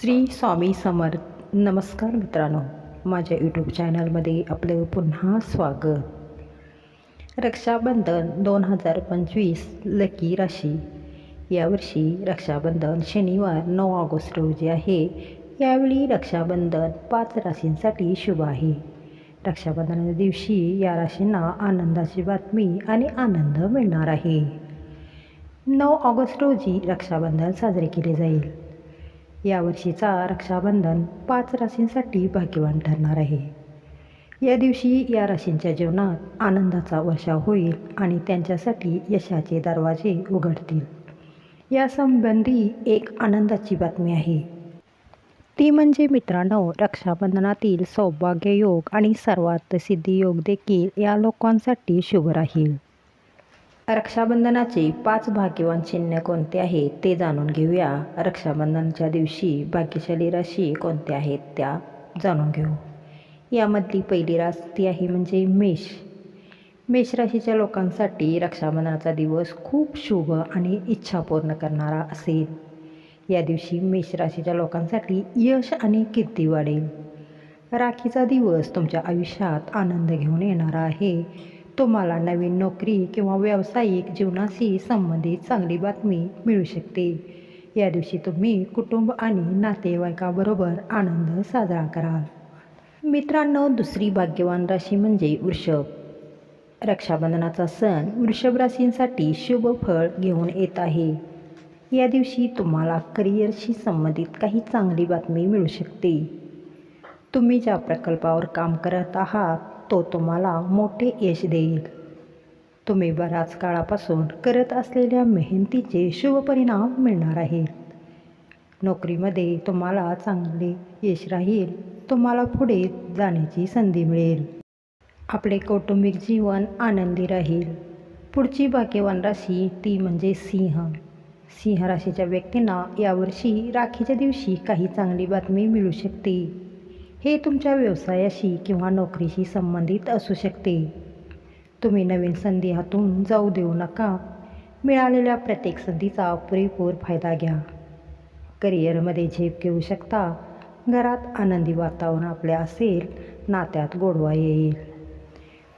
श्री स्वामी समर्थ. नमस्कार मित्रांनो. माझ्या यूट्यूब चॅनलमध्ये आपलं पुन्हा स्वागत. रक्षाबंधन दोन हजार पंचवीस लकी राशी. यावर्षी रक्षाबंधन शनिवार नऊ ऑगस्ट रोजी आहे. यावेळी रक्षाबंधन पाच राशींसाठी शुभ आहे. रक्षाबंधनाच्या दिवशी या राशींना आनंदाची बातमी आणि आनंद मिळणार आहे. नऊ ऑगस्ट रोजी रक्षाबंधन साजरे केले जाईल. यावर्षीचा रक्षाबंधन पाच राशींसाठी भाग्यवान ठरणार आहे. या दिवशी या राशींच्या जीवनात आनंदाचा वर्षाव होईल आणि त्यांच्यासाठी यशाचे दरवाजे उघडतील. यासंबंधी एक आनंदाची बातमी आहे. ती म्हणजे मित्रांनो रक्षाबंधनातील सौभाग्य योग आणि सर्वात सिद्धी योग देखील या लोकांसाठी शुभ राहील. रक्षाबंधनाचे पाच भाग्यवान चिन्ह कोणते आहेत ते जाणून घेऊया. रक्षाबंधनाच्या दिवशी भाग्यशाली राशी कोणत्या आहेत त्या जाणून घेऊ. यामधली पहिली राशी ती आहे म्हणजे मेष. मेष राशीच्या लोकांसाठी रक्षाबंधनाचा दिवस खूप शुभ आणि इच्छा पूर्ण करणारा असेल. या दिवशी मेष राशीच्या लोकांसाठी यश आणि कीर्ती वाढेल. राखीचा दिवस तुमच्या आयुष्यात आनंद घेऊन येणारा आहे. तुम्हाला नवीन नोकरी किंवा व्यावसायिक जीवनाशी संबंधित चांगली बातमी मिळू शकते. या दिवशी तुम्ही कुटुंब आणि नातेवाईकाबरोबर आनंद साजरा कराल. मित्रांनो दुसरी भाग्यवान राशी म्हणजे वृषभ. रक्षाबंधनाचा सण वृषभ राशींसाठी शुभ फळ घेऊन येत आहे. या दिवशी तुम्हाला करिअरशी संबंधित काही चांगली बातमी मिळू शकते. तुम्ही ज्या प्रकल्पावर काम करत आहात तो तुम्हाला मोठे यश देईल. तुम्ही बराच काळापासून करत असलेल्या मेहनतीचे शुभ परिणाम मिळणार आहेत. नोकरीमध्ये तुम्हाला चांगले यश राहील. तुम्हाला पुढे जाण्याची संधी मिळेल. आपले कौटुंबिक जीवन आनंदी राहील. पुढची भाग्यवान राशी ती म्हणजे सिंह. सिंह राशीच्या व्यक्तींना यावर्षी राखीच्या दिवशी काही चांगली बातमी मिळू शकते. हे तुमच्या व्यवसायाशी किंवा नोकरीशी संबंधित असू शकते. तुम्ही नवीन संधी हातून जाऊ देऊ नका. मिळालेल्या प्रत्येक संधीचा पुरेपूर फायदा घ्या. करिअरमध्ये झेप घेऊ शकता. घरात आनंदी वातावरण आपल्या असेल नात्यात गोडवा येईल.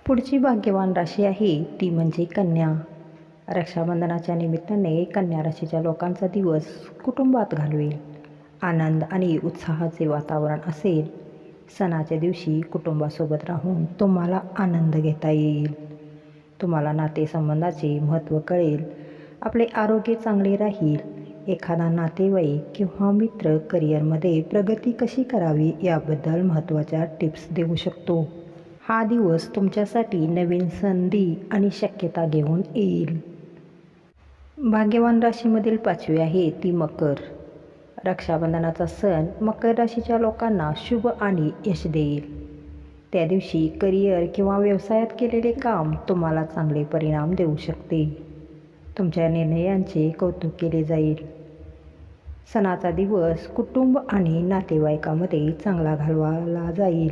पुढची भाग्यवान राशी आहे ती म्हणजे कन्या. रक्षाबंधनाच्या निमित्ताने कन्या राशीच्या लोकांचा दिवस कुटुंबात घालवेल. आनंद आणि उत्साहाचे वातावरण असेल सणाच्या दिवशी कुटुंबासोबत राहून तुम्हाला आनंद घेता येईल. तुम्हाला नातेसंबंधाचे महत्त्व कळेल. आपले आरोग्य चांगले राहील. एखादा नातेवाईक किंवा मित्र करिअरमध्ये प्रगती कशी करावी याबद्दल महत्त्वाच्या टिप्स देऊ शकतो. हा दिवस तुमच्यासाठी नवीन संधी आणि शक्यता घेऊन येईल. भाग्यवान राशीमधील पाचवी आहे ती मकर. रक्षाबंधनाचा सण मकर राशीच्या लोकांना शुभ आणि यश देईल. त्या दिवशी करिअर किंवा व्यवसायात केलेले काम तुम्हाला चांगले परिणाम देऊ शकते. तुमच्या निर्णयांचे कौतुक केले जाईल. सणाचा दिवस कुटुंब आणि नातेवाईकामध्ये चांगला घालवाला जाईल.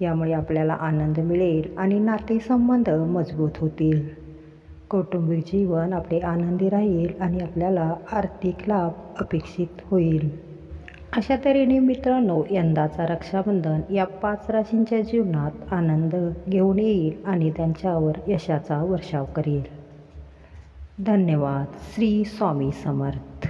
यामुळे आपल्याला आनंद मिळेल आणि नातेसंबंध मजबूत होतील. कौटुंबिक जीवन आपले आनंदी राहील आणि आपल्याला आर्थिक लाभ अपेक्षित होईल. अशा तऱ्हेने मित्रांनो यंदाचा रक्षाबंधन या पाच राशींच्या जीवनात आनंद घेऊन येईल आणि त्यांच्यावर यशाचा वर्षाव करेल. धन्यवाद. श्री स्वामी समर्थ.